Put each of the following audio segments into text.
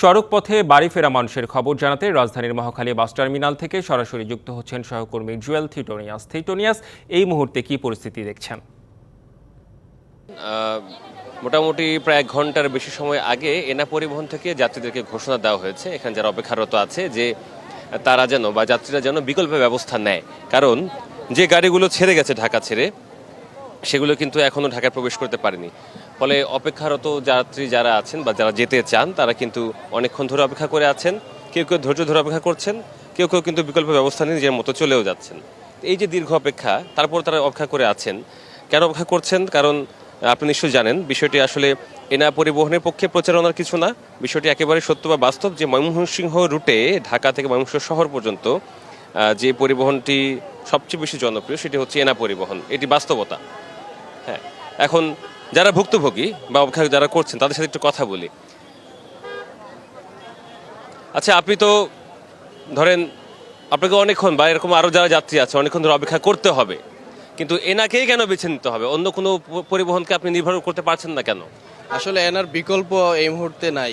সড়ক পথে বাড়ি ফেরা মানুষের খবর জানাতে রাজধানীর মহাখালী বাস টার্মিনাল থেকে সরাসরি যুক্ত হচ্ছেন সহকর্মী জুয়েল থিটোনিয়াস। থিটোনিয়াস, এই মুহূর্তে কি পরিস্থিতি দেখছেন? মোটামুটি প্রায় এক ঘণ্টার বেশি সময় আগে এনা পরিবহন থেকে যাত্রীদেরকে ঘোষণা দেওয়া হয়েছে, এখানে যারা অপেক্ষারত আছে, যে তারা যেন বা যাত্রীরা যেন বিকল্প ব্যবস্থা নেয়। কারণ যে গাড়িগুলো ছেড়ে গেছে ঢাকা ছেড়ে সেগুলো কিন্তু এখনও ঢাকায় প্রবেশ করতে পারেনি। ফলে অপেক্ষারত যাত্রী যারা আছেন বা যারা যেতে চান, তারা কিন্তু অনেকক্ষণ ধরে অপেক্ষা করে আছেন। কেউ কেউ ধৈর্য ধরে অপেক্ষা করছেন, কেউ কেউ কিন্তু বিকল্প ব্যবস্থা নিয়ে নিজের মতো চলেও যাচ্ছেন। এই যে দীর্ঘ অপেক্ষা, তারপর তারা অপেক্ষা করে আছেন। কেন অপেক্ষা করছেন? কারণ আপনি নিশ্চয়ই জানেন, বিষয়টি আসলে এনা পরিবহনের পক্ষে প্রচারণার কিছু না। বিষয়টি একেবারে সত্য বা বাস্তব যে ময়মনসিংহ রুটে ঢাকা থেকে ময়মনসিংহ শহর পর্যন্ত যে পরিবহনটি সবচেয়ে বেশি জনপ্রিয়, সেটি হচ্ছে এনা পরিবহন। এটি বাস্তবতা। হ্যাঁ। এখন যারা ভুক্তভোগী বা অপেক্ষা যারা করছেন, তাদের সাথে একটু কথা বলি। আচ্ছা আপনি তো ধরেন আপনাকে অনেকক্ষণ বা এরকম আরও যারা যাত্রী আছে, অনেকক্ষণ ধরে অপেক্ষা করতে হবে। কিন্তু এনাকেই কেন বেছে নিতে হবে? অন্য কোনো পরিবহনকে আপনি নির্ভর করতে পারছেন না কেন? আসলে এনার বিকল্প এই মুহূর্তে নাই।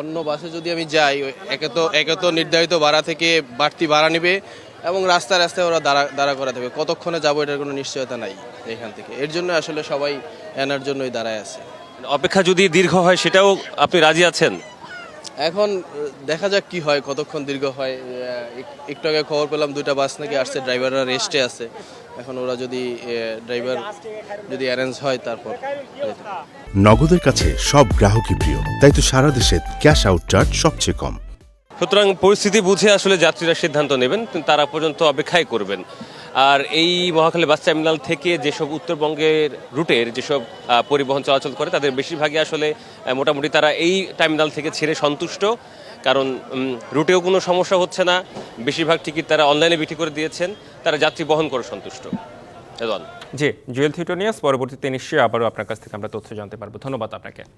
অন্য বাসে যদি আমি যাই, একে তো একে তো নির্ধারিত ভাড়া থেকে বাড়তি ভাড়া নেবে। এবং রাস্তায় রাস্তায় ওরা দাঁড়া দাঁড়া করা দেবে কতক্ষণে যাব এটার কোনো নিশ্চয়তা নাই এখান থেকে। এর জন্য আসলে সবাই এনার জন্যই দাঁড়ায় আছে। অপেক্ষা যদি দীর্ঘ হয় সেটাও আপনি রাজি আছেন? এখন দেখা যাক কি হয় কতক্ষণ দীর্ঘ হয়। এক- একটু আগে খবর পেলাম দুইটা বাস নাকি আসছে ড্রাইভাররা রেস্টে আছে। এখন ওরা যদি ড্রাইভার যদি অ্যারেঞ্জ হয় তারপর নগদের কাছে সব গ্রাহকই প্রিয়। তাই তো সারা দেশে ক্যাশ আউট চার্জ সবচেয়ে কম। সুতরাং পরিস্থিতি বুঝে আসলে যাত্রীরা সিদ্ধান্ত নেবেন, তারা পর্যন্ত অপেক্ষাই করবেন। আর এই মহাখালী বাস টার্মিনাল থেকে যেসব উত্তরবঙ্গের রুটের যেসব পরিবহন চলাচল করে, তাদের বেশিরভাগই আসলে মোটামুটি তারা এই টার্মিনাল থেকে ছেড়ে সন্তুষ্ট। কারণ রুটেও কোনো সমস্যা হচ্ছে না। বেশিরভাগ টিকিট তারা অনলাইনে বিক্রি করে দিয়েছেন। তারা যাত্রী বহন করে সন্তুষ্ট। জি, জুয়েল থিটোনিয়াস পরবর্তীতে নিশ্চয়ই আবারও আপনার কাছ থেকে আমরা তথ্য জানতে পারব। ধন্যবাদ আপনাকে।